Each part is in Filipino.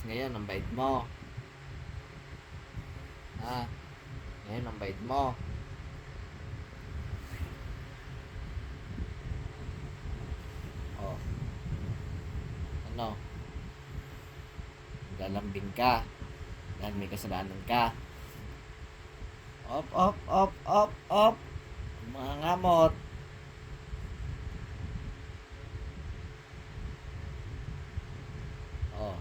Tapos ngayon, ang bait mo. Ha? Ngayon, ang bait mo. Oh. Ano? Lalambing ka. Dahil may kasalanan ka. Op, op, op, op, op. Mga ngamot. Oh.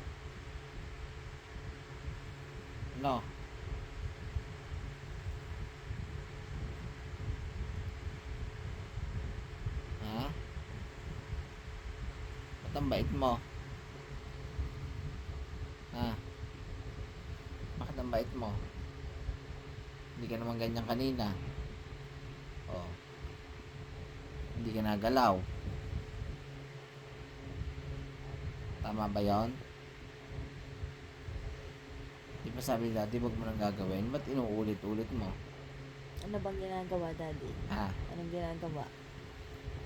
Ano? Ha? Ba't ang bait mo? Ha? Bakit ang bait mo? Hindi ka naman ganyan kanina. Oh. Hindi ka nagalaw. Tama ba yon? Ba sabi wag mo nang gagawin? Ba't inuulit-ulit mo? Ano bang ginagawa, Daddy? Ha? Anong ginagawa?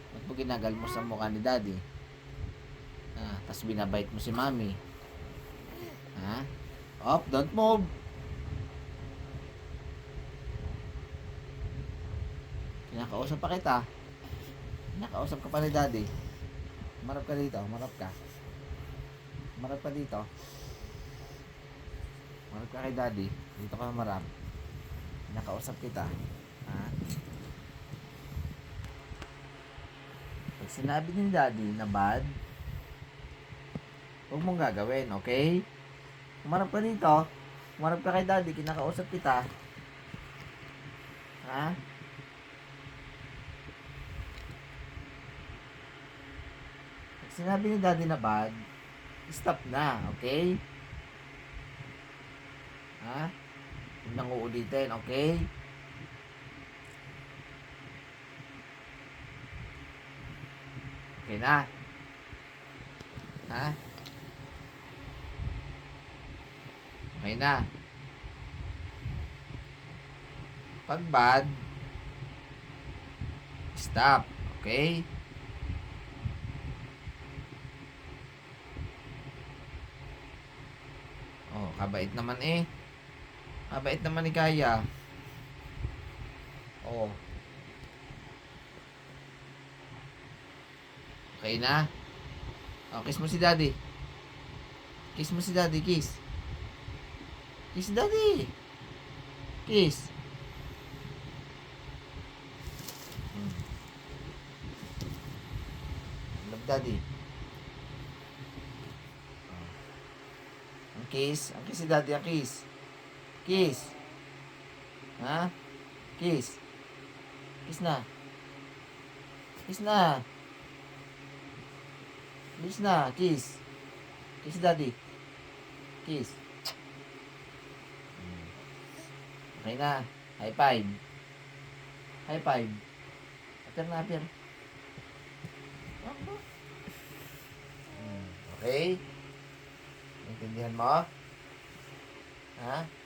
Ba't mo ginagalmos sa mukha ni daddy? Ah, tapos binabait mo si mami. Ha? Up, don't move. Kinakausap pa kita. Kinakausap ka pa ni daddy. Marap ka dito, marap ka. Marap ka dito. Marap ka kay daddy. Dito ka marap. Kinakausap kita. Ha? Pag sinabi ni daddy na bad, huwag mong gagawin, okay? Umarap ka dito. Umarap ka kay daddy, kinakausap kita. Ha? Pag sinabi ni daddy na bad, stop na, okay? Ha? Huwag nang uulitin, okay? Okay na. Ha? Okay na. Pag bad, stop. Okay? Oh, kabait naman eh. Kabait naman ni Kaya. Oh. Okay na? Oh, kiss mo si daddy. Kiss mo si daddy, kiss. Kiss daddy. Kiss. Hmm. Love daddy. Oh. Ang kiss. Ang kiss si daddy, ang kiss. Kiss. Ha? Kiss. Kiss na. Kiss na. Kiss na, kiss. Kiss daddy. Kiss. Hmm. Okay na. High five. High five. Apir na, apir. Hmm. Okay? Intindihan mo? Ha?